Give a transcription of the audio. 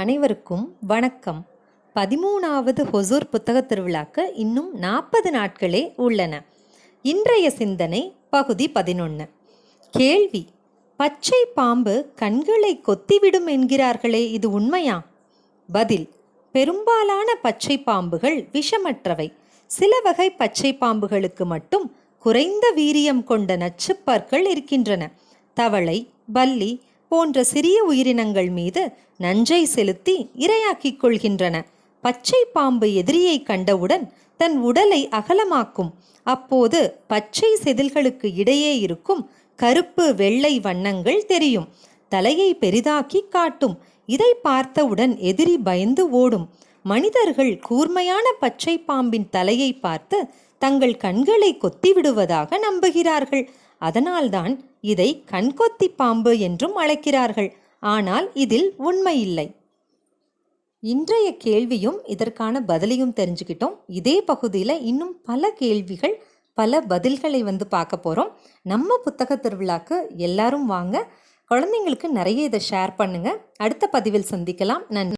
அனைவருக்கும் வணக்கம். பதிமூணாவது ஹொசூர் புத்தகத் திருவிழாக்கு இன்னும் நாற்பது நாட்களே உள்ளன. இன்றைய சிந்தனை பகுதி பதினொன்று கேள்வி பச்சை பாம்பு கண்களை கொத்திவிடும் என்கிறார்களே இது உண்மையா? பதில் பெரும்பாலான பச்சை பாம்புகள் விஷமற்றவை. சில வகை பச்சை பாம்புகளுக்கு மட்டும் குறைந்த வீரியம் கொண்ட நச்சுப்பற்கள் இருக்கின்றன. தவளை பல்லி போன்ற சிறிய உயிரினங்கள் மீது நஞ்சை செலுத்தி இரையாக்கிக் கொள்கின்றன. பச்சை பாம்பு எதிரியை கண்டவுடன் தன் உடலை அகலமாக்கும். அப்போது பச்சை செதில்களுக்கு இடையே இருக்கும் கருப்பு வெள்ளை வண்ணங்கள் தெரியும். தலையை பெரிதாக்கி காட்டும். இதை பார்த்தவுடன் எதிரி பயந்து ஓடும். மனிதர்கள் கூர்மையான பச்சை பாம்பின் தலையை பார்த்து தங்கள் கண்களை கொத்தி விடுவதாக நம்புகிறார்கள். அதனால்தான் இதை கண்கொத்தி பாம்பு என்றும் அழைக்கிறார்கள். ஆனால் இதில் உண்மையில்லை இன்றைய கேள்வியும் இதற்கான பதிலையும் தெரிஞ்சுக்கிட்டோம். இதே பகுதியில் இன்னும் பல கேள்விகள் பல பதில்களை வந்து பார்க்க போகிறோம் நம்ம புத்தக திருவிழாக்கு எல்லாரும் வாங்க. குழந்தைங்களுக்கு நிறைய இதை ஷேர் பண்ணுங்கள் அடுத்த பதிவில் சந்திக்கலாம். நன்றி.